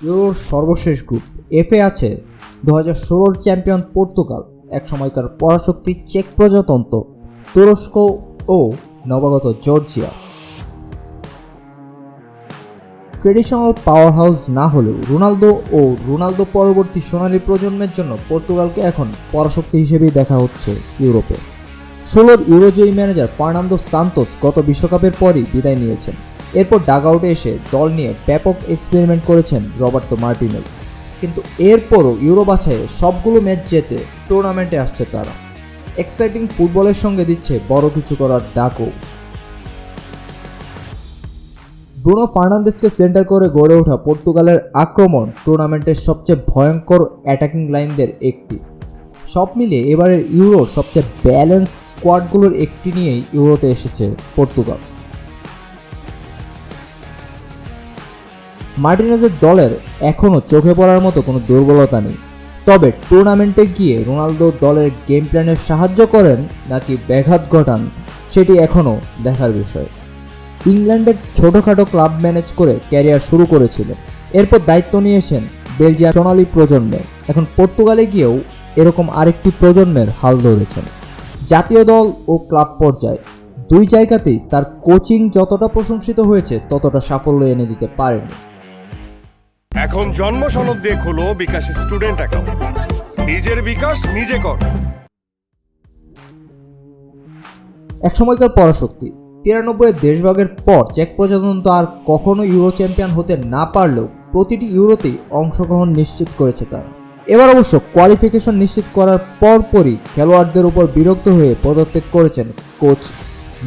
ইউরোর সর্বশেষ গ্রুপ এফে আছে দু হাজার ষোলোর চ্যাম্পিয়ন পর্তুগাল, এক সময়কার পরাশক্তি চেক প্রজাতন্ত্র, তুরস্ক ও নবাগত জর্জিয়া। ট্রেডিশনাল পাওয়ার হাউস না হলেও রোনালদো ও রোনালদো পরবর্তী সোনালী প্রজন্মের জন্য পর্তুগালকে এখন পরাশক্তি হিসেবেই দেখা হচ্ছে ইউরোপে। ষোলোর ইউরোজয়ী ম্যানেজার ফার্নান্দো সান্তোস গত বিশ্বকাপের পরই বিদায় নিয়েছেন। এরপর ডাগআউটে এসে দল নিয়ে ব্যাপক এক্সপেরিমেন্ট করেছেন রবার্তো মার্টিনেজ। কিন্তু এরপরও ইউরো বাছাইয়ে সবগুলো ম্যাচ জেতে টুর্নামেন্টে আসছে তারা। এক্সাইটিং ফুটবলের সঙ্গে দিচ্ছে বড় কিছু করার ডাকও ব্রুনো ফার্নান্দেসকে সেন্টার করে গড়ে ওঠা পর্তুগালের আক্রমণ টুর্নামেন্টের সবচেয়ে ভয়ঙ্কর অ্যাটাকিং লাইনদের একটি। সব মিলিয়ে এবারের ইউরো সবচেয়ে ব্যালেন্স স্কোয়াডগুলোর একটি নিয়েই ইউরোতে এসেছে পর্তুগাল। মার্টিনেজের দলের এখনও চোখে পড়ার মতো কোনো দুর্বলতা নেই। তবে টুর্নামেন্টে গিয়ে রোনালদো দলের গেম প্ল্যানের সাহায্য করেন নাকি ব্যাঘাত ঘটান, সেটি এখনও দেখার বিষয়। ইংল্যান্ডের ছোটোখাটো ক্লাব ম্যানেজ করে ক্যারিয়ার শুরু করেছিলেন। এরপর দায়িত্ব নিয়েছেন বেলজিয়াম সোনালী প্রজন্মে। এখন পর্তুগালে গিয়েও এরকম আরেকটি প্রজন্মের হাল ধরেছেন। জাতীয় দল ও ক্লাব পর্যায়ে দুই জায়গাতেই তার কোচিং যতটা প্রশংসিত হয়েছে, ততটা সাফল্য এনে দিতে পারেনি। এখন জন্ম সনদ দিয়ে খোলো বিকাশ স্টুডেন্ট অ্যাকাউন্ট নিজের বিকাশ নিজে কর। একসময়কার পরাশক্তি তিরানব্বই দেশভাগের পর চেক প্রজাতন্ত্র আর কখনো ইউরো চ্যাম্পিয়ন হতে না পারলেও প্রতিটি ইউরোতেই অংশগ্রহণ নিশ্চিত করেছে তারা। এবার অবশ্য কোয়ালিফিকেশন নিশ্চিত করার পরপরই খেলোয়াড়দের উপর বিরক্ত হয়ে পদত্যাগ করেছেন কোচ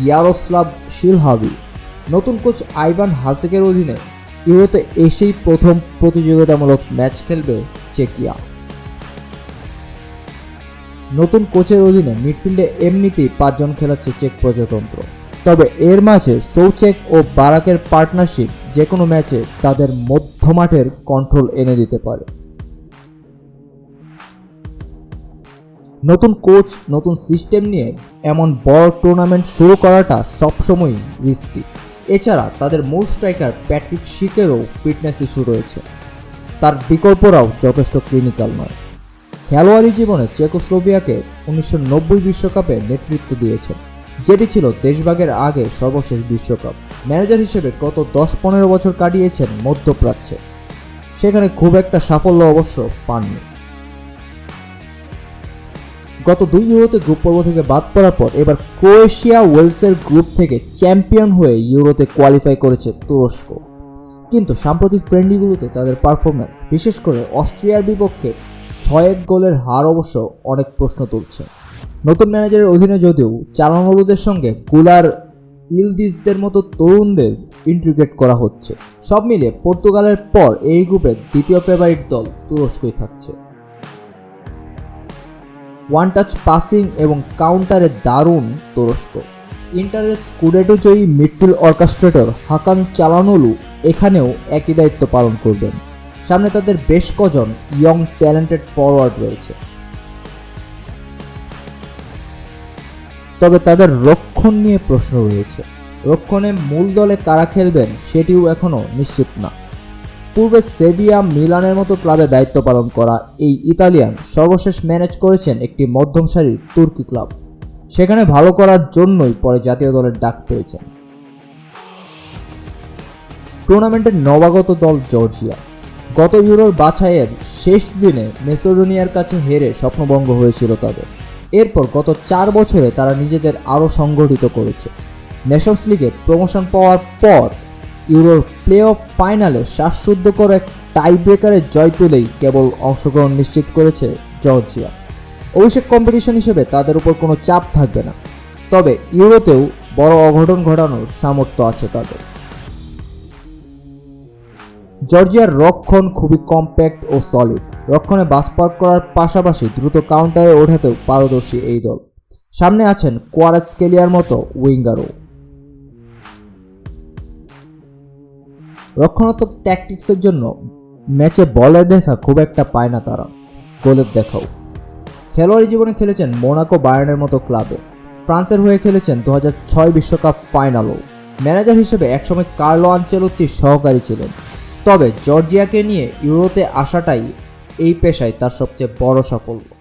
ইয়ারোস্লাভ শিলহাভি নতুন কোচ আইভান হাসেকের অধীনে ইউরোতে এসেই প্রথম প্রতিযোগিতামূলক ম্যাচ খেলবে চেকিয়া। নতুন কোচের অধীনে মিডফিল্ডে এমনিতেই পাঁচজন খেলাচ্ছে চেক প্রজাতন্ত্র। তবে এর মাঝে সৌচেক ও বারাকের পার্টনারশিপ যে কোনো ম্যাচে তাদের মধ্যমাঠের কন্ট্রোল এনে দিতে পারে। নতুন কোচ, নতুন সিস্টেম নিয়ে এমন বড় টুর্নামেন্ট শুরু করাটা সবসময়ই রিস্কি। এছাড়া তাদের মূল স্ট্রাইকার প্যাট্রিক শিকেরও ফিটনেস ইস্যু রয়েছে। তার বিকল্পরাও যথেষ্ট ক্লিনিক্যাল নয়। খেলোয়াড়ি জীবনে চেকোস্লোভিয়াকে উনিশশো বিশ্বকাপে নেতৃত্ব দিয়েছেন, যেটি ছিল দেশভাগের আগে সর্বশেষ বিশ্বকাপ। ম্যানেজার হিসেবে গত দশ পনেরো বছর কাটিয়েছেন মধ্যপ্রাচ্যে। সেখানে খুব একটা সাফল্য অবশ্য পাননি। গত দুই ইউরোতে গ্রুপ পর্ব থেকে বাদ পড়ার পর এবার ক্রোয়েশিয়া ওয়েলসের গ্রুপ থেকে চ্যাম্পিয়ন হয়ে ইউরোতে কোয়ালিফাই করেছে তুরস্ক। কিন্তু সাম্প্রতিক ফ্রেন্ডলিগুলোতে তাদের পারফরম্যান্স বিশেষ করে অস্ট্রিয়ার বিপক্ষে ছয় এক গোলের হার অবশ্য অনেক প্রশ্ন তুলছে। নতুন ম্যানেজারের অধীনে যদিও চালানলুদের সঙ্গে গুলার ইলদিসদের মতো তরুণদের ইন্টিগ্রেট করা হচ্ছে। সব মিলে পর্তুগালের পর এই গ্রুপের দ্বিতীয় ফেভারিট দল তুরস্কই থাকছে। ওয়ান টাচ পাসিং এবং কাউন্টারে দারুণ তুরস্ক। ইন্টারের স্কুডেটো জয়ী মিডফিল্ড অর্কেস্ট্রেটর হাকান চালানোলু এখানেও একই দায়িত্ব পালন করবেন। সামনে তাদের বেশ কজন ইয়ং ট্যালেন্টেড ফরওয়ার্ড রয়েছে। তবে তাদের রক্ষণ নিয়ে প্রশ্ন রয়েছে। রক্ষণে মূল দলে কারা খেলবেন সেটিও এখনও নিশ্চিত না। পূর্বে সেভিয়া মিলানের মতো ক্লাবে দায়িত্ব পালন করা এই ইতালিয়ান সর্বশেষ ম্যানেজ করেছেন একটি মধ্যম সারির তুর্কি ক্লাব। সেখানে ভালো করার জন্যই পরে জাতীয় দলের ডাক পেয়েছেন। টুর্নামেন্টের নবাগত দল জর্জিয়া। গত ইউরোর বাছাইয়ের শেষ দিনে মেসোডোনিয়ার কাছে হেরে স্বপ্নভঙ্গ হয়েছিল তাদের এরপর গত চার বছরে তারা নিজেদের আরও সংগঠিত করেছে। নেশনস লিগে প্রমোশন পাওয়ার পর ইউরোর প্লে অফ ফাইনালে শ্বাসরুদ্ধকর এক টাই ব্রেকারে জয় তুলেই কেবল অংশগ্রহণ নিশ্চিত করেছে জর্জিয়া। অভিষেক কম্পিটিশন হিসেবে তাদের উপর কোনো চাপ থাকবে না। তবে ইউরোতেও বড় অঘটন ঘটানোর সামর্থ্য আছে তাদের। জর্জিয়ার রক্ষণ খুবই কম্প্যাক্ট ও সলিড রক্ষণে বাস পার্ক করার পাশাপাশি দ্রুত কাউন্টারে ওঠাতেও পারদর্শী এই দল। সামনে আছেন কোয়ারাজকেলিয়ার মতো উইঙ্গারও। রক্ষণাত্মক ট্যাকটিক্সের জন্য ম্যাচে বলের দেখা খুব একটা পায় না তারা। গোলের দেখাও। খেলোয়াড়ি জীবনে খেলেছেন মোনাকো বায়ার্নের মতো ক্লাবে ফ্রান্সের হয়ে খেলেছেন দু ছয় বিশ্বকাপ ফাইনালও ম্যানেজার হিসেবে একসময় কার্লো আঞ্চেলত্তির সহকারী ছিলেন। তবে জর্জিয়াকে নিয়ে ইউরোতে আসাটাই এই পেশায় তার সবচেয়ে বড় সাফল্য।